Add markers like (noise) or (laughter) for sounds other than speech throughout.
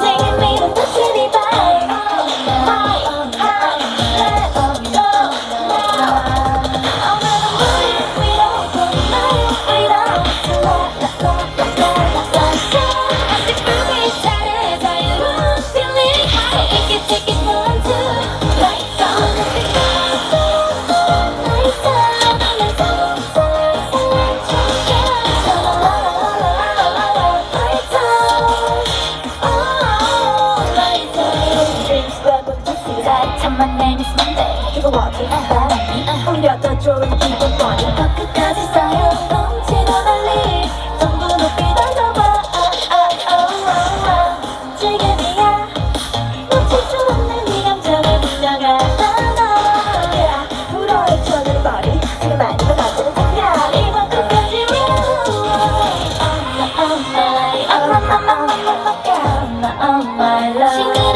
singing me the city vibe. 잠만 내미으면 돼 그거 어디 바람이. 울려도 좋은 기분 머리 끝까지 쌓여 넘치는 달리 전부 높이 던져봐. 지금이야 놓칠 수 없는 이 감정을 분명하잖아 불어의 쳐는 머리. 지금 아니면 언제는 장난 이만 끝까지 싱그럽게 빛나는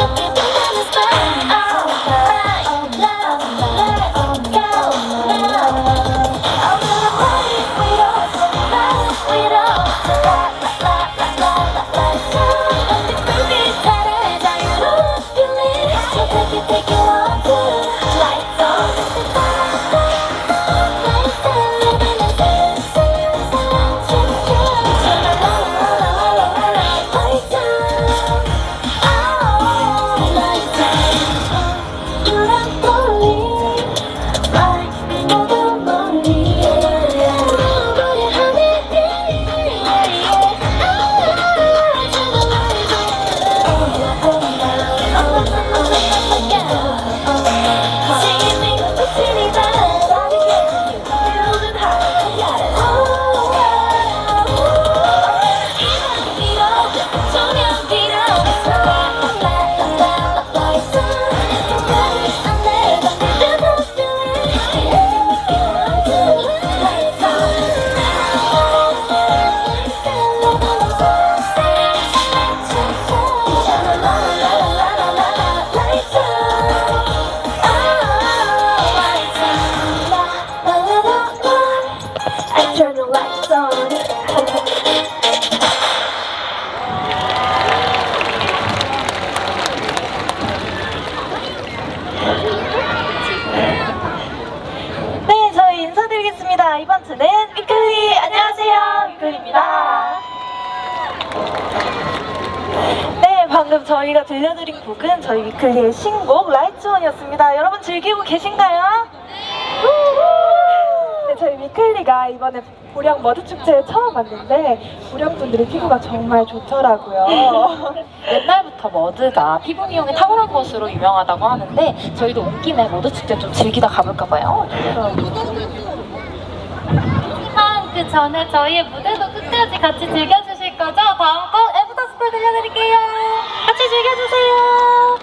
들려드린 곡은 저희 위클리의 신곡 라이츠원이었습니다. 여러분 즐기고 계신가요? 네, 저희 위클리가 이번에 보령 머드 축제에 처음 왔는데 보령 분들이 피부가 정말 좋더라고요. (laughs) 옛날부터 머드가 피부 미용에 탁월한 것으로 유명하다고 하는데 저희도 온 김에 머드 축제 좀 즐기다 가볼까 봐요. 하지만 그 전에 저희의 무대도 끝까지 같이 즐겨주실 거죠? 다음 곡 스콜 들려드릴게요. 같이 즐겨주세요.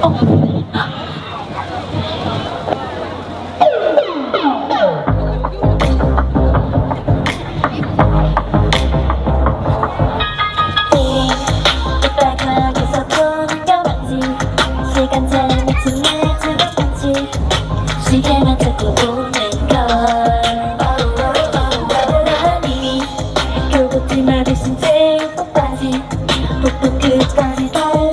빨 복부 끝까지 달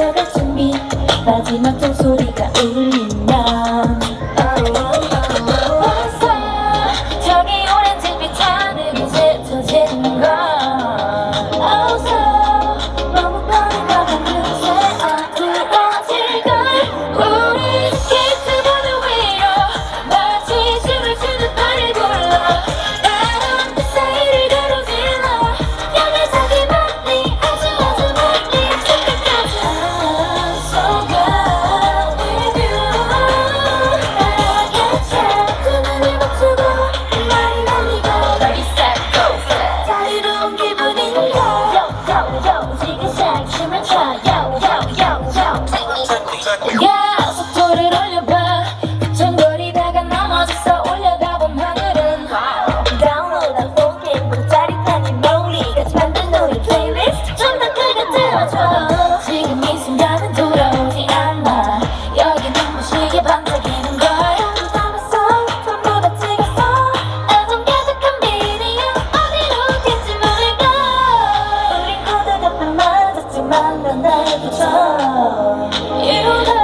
만난 날부터 이루다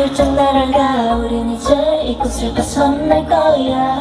훌쩍 날아가. 우린 이제 이곳을 벗어날 거야.